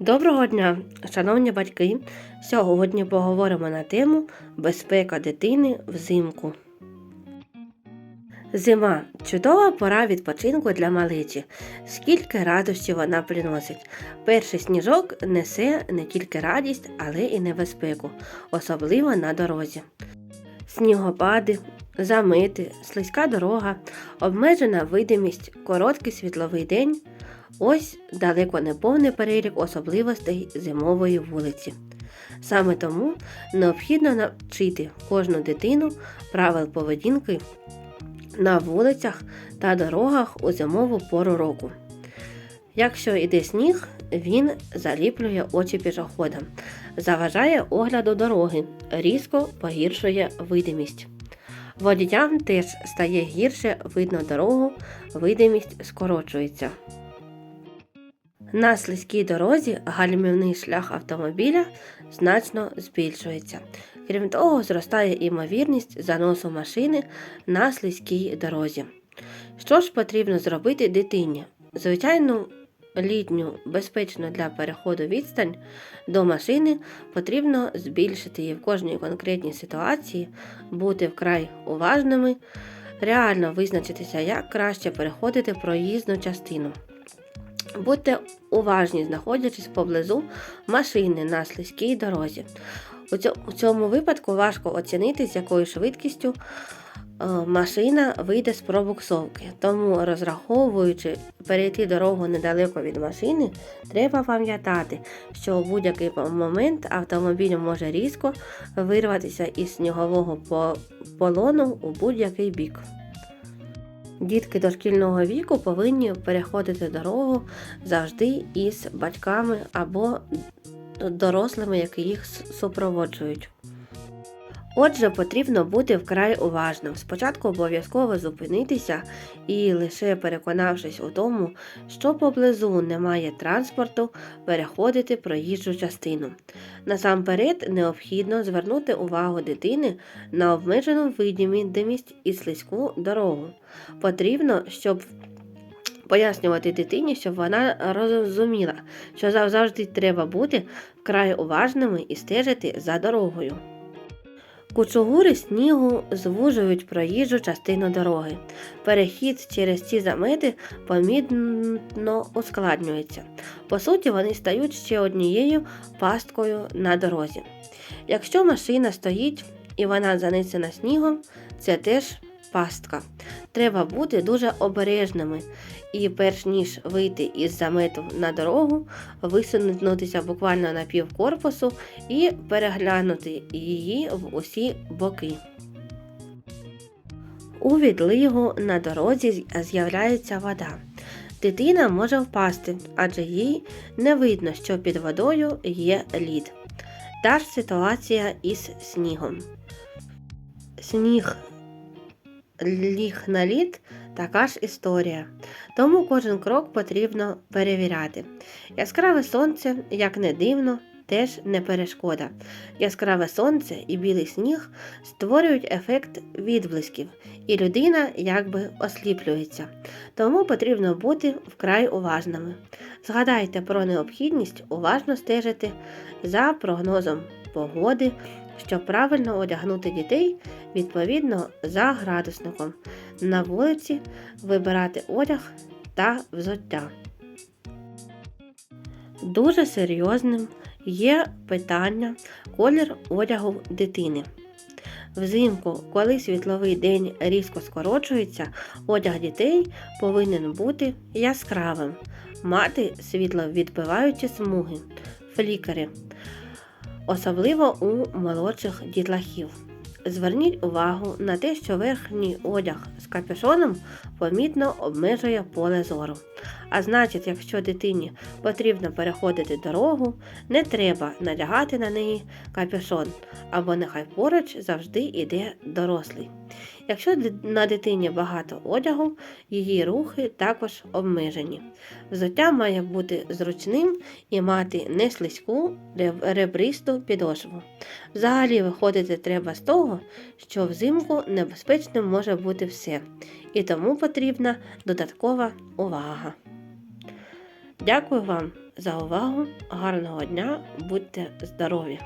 Доброго дня, шановні батьки! Сьогодні поговоримо на тему безпека дитини взимку. Зима чудова пора відпочинку для малечі. Скільки радощів вона приносить. Перший сніжок несе не тільки радість, але і небезпеку, особливо на дорозі. Снігопади, замети, слизька дорога, обмежена видимість, короткий світловий день. Ось далеко не повний перелік особливостей зимової вулиці. Саме тому необхідно навчити кожну дитину правил поведінки на вулицях та дорогах у зимову пору року. Якщо йде сніг, він заліплює очі пішоходам, заважає огляду дороги, різко погіршує видимість. Водіям теж стає гірше видно дорогу, видимість скорочується. На слизькій дорозі гальмівний шлях автомобіля значно збільшується. Крім того, зростає імовірність заносу машини на слизькій дорозі. Що ж потрібно зробити дитині? Звичайну літню, безпечну для переходу відстань до машини потрібно збільшити і в кожній конкретній ситуації бути вкрай уважними, реально визначитися, як краще переходити проїзну частину. Будьте уважні, знаходячись поблизу машини на слизькій дорозі. У цьому випадку важко оцінити, з якою швидкістю е, машина вийде з пробуксовки. Тому, розраховуючи перейти дорогу недалеко від машини, треба пам'ятати, що у будь-який момент автомобіль може різко вирватися із снігового полону у будь-який бік. Дітки дошкільного віку повинні переходити дорогу завжди із батьками або дорослими, які їх супроводжують. Отже, потрібно бути вкрай уважним. Спочатку обов'язково зупинитися і лише переконавшись у тому, що поблизу немає транспорту, переходити проїжджу частину. Насамперед необхідно звернути увагу дитини на обмежену видимість і слизьку дорогу. Потрібно, щоб пояснювати дитині, щоб вона розуміла, що завжди треба бути вкрай уважними і стежити за дорогою. Кучугури снігу звужують проїжджу частину дороги. Перехід через ці замети помітно ускладнюється. По суті, вони стають ще однією пасткою на дорозі. Якщо машина стоїть і вона занесена снігом, це теж пастка. Треба бути дуже обережними і, перш ніж вийти із замету на дорогу, висунутися буквально на пів корпусу і переглянути її в усі боки. У відлигу на дорозі з'являється вода. Дитина може впасти, адже їй не видно, що під водою є лід. Та ж ситуація із снігом. Сніг ліг на лід така ж історія. Тому кожен крок потрібно перевіряти. Яскраве сонце, як не дивно, теж не перешкода. Яскраве сонце і білий сніг створюють ефект відблисків, і людина якби осліплюється. Тому потрібно бути вкрай уважними. Згадайте про необхідність уважно стежити за прогнозом погоди, щоб правильно одягнути дітей відповідно за градусником. На вулиці вибирати одяг та взуття. Дуже серйозним є питання колір одягу дитини. Взимку, коли світловий день різко скорочується, одяг дітей повинен бути яскравим, мати світловідбиваючі смуги, флікери, особливо у молодших дітлахів. Зверніть увагу на те, що верхній одяг з капюшоном помітно обмежує поле зору. А значить, якщо дитині потрібно переходити дорогу, не треба надягати на неї капюшон, або нехай поруч завжди йде дорослий. Якщо на дитині багато одягу, її рухи також обмежені. Взуття має бути зручним і мати не слизьку ребристу підошву. Взагалі виходити треба з того, що взимку небезпечним може бути все, і тому потрібна додаткова увага. Дякую вам за увагу. Гарного дня, будьте здорові!